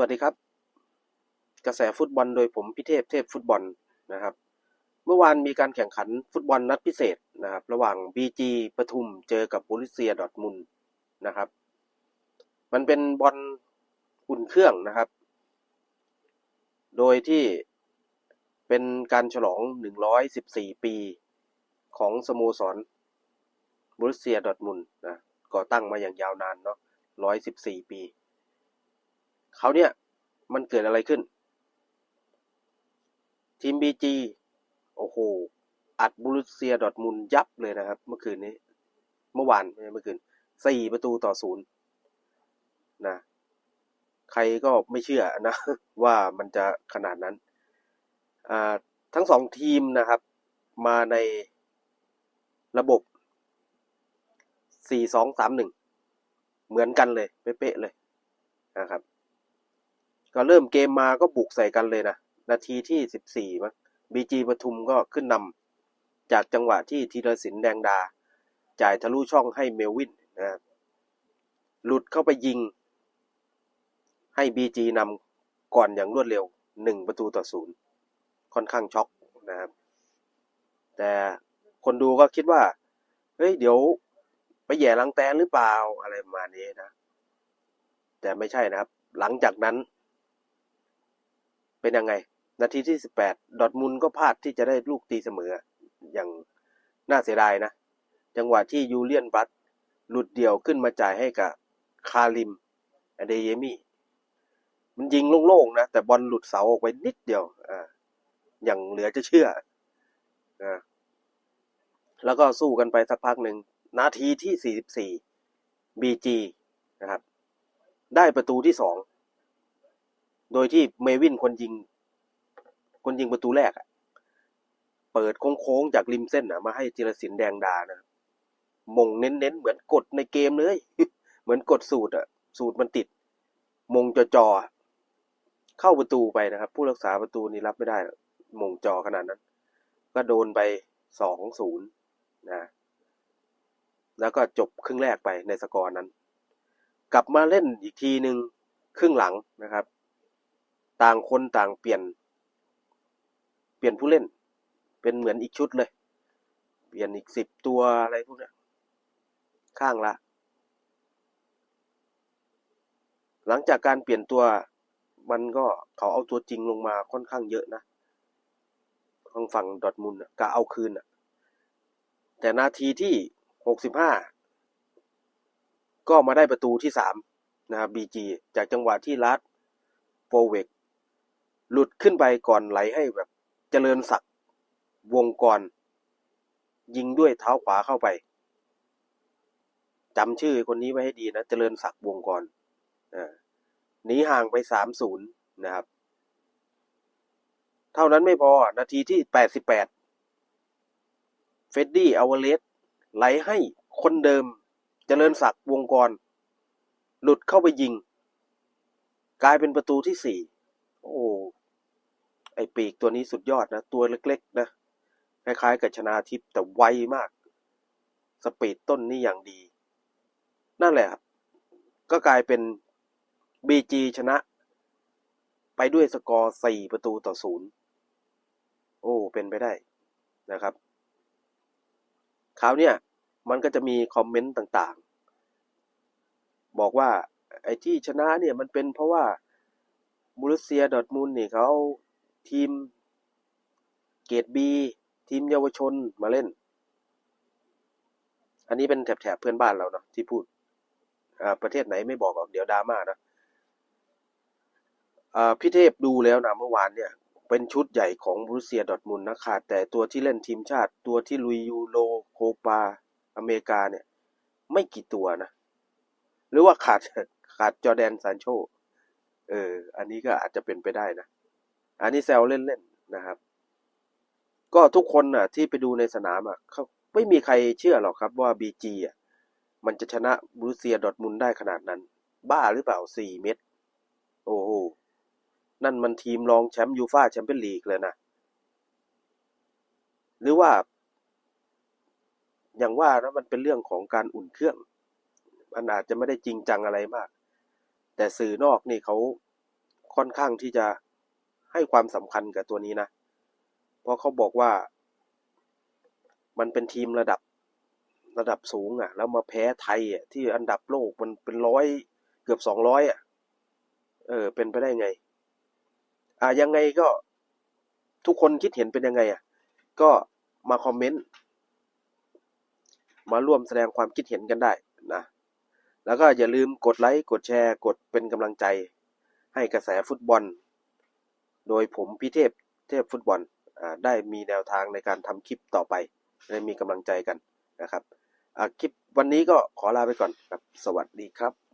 วัสดีครับ กระแสฟุตบอลโดยผมพิเทพเทพฟุตบอลนะครับ เมื่อวานมีการแข่งขันฟุตบอลนัดพิเศษนะครับ ระหว่าง BG ปทุมเจอกับโบรุสเซียดอทมุนนะครับ มันเป็นบอลอุ่นเครื่องนะครับ โดยที่เป็นการฉลอง 114 ปีของสโมสรบรุเซียดอทมุนนะก่อตั้งมาอย่างยาวนานเนาะ114 ปี เขาเนี่ยมันเกิดอะไรขึ้น ทีม BG โอ้โห อัดบูรุสเซียดอทมุนยับเลยนะครับ เมื่อคืนนี้ เมื่อวานเมื่อคืนสี่ประตูต่อศูนย์นะ ใครก็ไม่เชื่อนะ ว่ามันจะขนาดนั้น อ่า ทั้งสองทีมนะครับ มาในระบบ 4 2 3 1 เหมือนกันเลย เป๊ะๆเลยนะครับ ก็เริ่มเกมมาก็บุกใส่กันเลยนะ นาทีที่14มั้งบีจีปทุมก็ขึ้นนำจากจังหวะที่ธีรศิลป์แดงดา จ่ายทะลุช่องให้เมลวินนะครับหลุดเข้าไปยิง ให้บีจีนำก่อนอย่างรวดเร็ว1ประตูต่อศูนย์ค่อนข้างช็อกนะครับ แต่คนดูก็คิดว่า เฮ้ย เดี๋ยวไปแย่ลังแตนหรือเปล่าอะไรประมาณนี้นะ แต่ไม่ใช่นะครับ หลังจากนั้น เป็นยังไง นาทีที่ 18 ดอทมุนก็พลาดที่จะได้ลูกตีเสมอ อย่างน่าเสียดายนะ จังหวะที่ยูเลียนบัตหลุดเดี่ยวขึ้นมาจ่ายให้กับคาริมอเดเยมี่มันยิงโล่งๆนะ แต่บอลหลุดเสาออกไปนิดเดียวอ่าอย่างเหลือจะเชื่ออ่าแล้วก็สู้กันไปสักพักหนึ่ง นาทีที่ 44 BG นะครับ ได้ประตูที่สอง โดยที่เมวินคนยิง คนยิงประตูแรกอะเปิดโค้งๆจากริมเส้นอะมาให้จิรศิลป์แดงดานะมงเน้นๆเหมือนกดในเกมเลย เหมือนกดสูตรอะสูตรมันติด มงจอจอเข้าประตูไปนะครับ ผู้รักษาประตูนี่รับไม่ได้มงจอขนาดนั้น ก็โดนไปสองศูนย์นะแล้วก็จบครึ่งแรกไปในสกอร์นั้น กลับมาเล่นอีกทีหนึ่งครึ่งหลังนะครับ ต่างคนต่างเปลี่ยน เปลี่ยนผู้เล่น เป็นเหมือนอีกชุดเลย เปลี่ยนอีกสิบตัวอะไรพวกนี้ข้างละ หลังจากการเปลี่ยนตัวมันก็เขาเอาตัวจริงลงมาค่อนข้างเยอะนะทางฝั่งดอทมุนก็เอาคืนอะแต่นาทีที่หกสิบห้าก็มาได้ประตูที่สามนะครับบีจีจากจังหวะที่ลัดโฟเวก หลุดขึ้นไปก่อนไหลให้แบบเจริญศักดิ์วงกร ยิงด้วยเท้าขวาเข้าไปจำชื่อคนนี้ไว้ให้ดีนะ เจริญศักดิ์วงกรอ่าหนีห่างไปสามศูนย์นะครับ เท่านั้นไม่พอ นาทีที่แปดสิบแปดเฟดดี้อาวเลสไหลให้คนเดิม เจริญศักดิ์วงกร หลุดเข้าไปยิง กลายเป็นประตูที่สี่โอ้ ปีกตัวนี้สุดยอดนะ ตัวเล็กๆ นะ คล้ายๆ กับชนาทิพย์แต่ไวมาก สปีดต้นนี่อย่างดี นั่นแหละครับ ก็กลายเป็น BG ชนะ ไปด้วยสกอร์สี่ประตูต่อศูนย์โอ้ เป็นไปได้นะครับ คราวเนี้ยมันก็จะมีคอมเมนต์ต่างๆ บอกว่าไอ้ที่ชนะเนี่ยมันเป็นเพราะว่าบูรุเซียดอทมุนด์นี่เขา ทีมเกรดบีทีมเยาวชนมาเล่น อันนี้เป็นแถบๆเพื่อนบ้านเราเนาะที่พูดประเทศไหนไม่บอกหรอกเดี๋ยวดราม่านะพี่เทพดูแล้วนะเมื่อวานเนี่ย เป็นชุดใหญ่ของบรูเซียดอทมุนนะขาดแต่ตัวที่เล่นทีมชาติ ตัวที่ลุยยูโรโคปา อเมริกาเนี่ย ไม่กี่ตัวนะ หรือว่าขาดขาดจอแดนซานโช เออ อันนี้ก็อาจจะเป็นไปได้นะ อันนี้แซวเล่นๆนะครับ ก็ทุกคนน่ะ ที่ไปดูในสนามอะเขาไม่มีใครเชื่อหรอกครับว่าบีจีอะมันจะชนะบรูเซียดอทมุนได้ขนาดนั้น บ้าหรือเปล่าสี่เม็ดโอ้โหนั่นมันทีมรองแชมป์ยูฟ่าแชมเปี้ยนลีกเลยนะ หรือว่า อย่างว่านะมันเป็นเรื่องของการอุ่นเครื่อง มันอาจจะไม่ได้จริงจังอะไรมาก แต่สื่อนอกนี่เขาค่อนข้างที่จะ ให้ความสำคัญกับตัวนี้นะ เพราะเขาบอกว่า มันเป็นทีมระดับระดับสูง อะ แล้วมาแพ้ไทยอะที่อันดับโลกมันเป็นร้อยเกือบสองร้อยอะ เออ เป็นไปได้ไง อ่ายังไงก็ทุกคนคิดเห็นเป็นยังไง อะ ก็มาคอมเมนต์มาร่วมแสดงความคิดเห็นกันได้นะ แล้วก็อย่าลืมกดไลค์ กดแชร์ กดเป็นกำลังใจ ให้กระแสฟุตบอล โดยผมพีเทพเทพฟุตบอลอได้มีแนวทางในการทำคลิปต่อไปได้มีกำลังใจกันนะครับคลิปวันนี้ก็ขอลาไปก่อนครับ สวัสดีครับ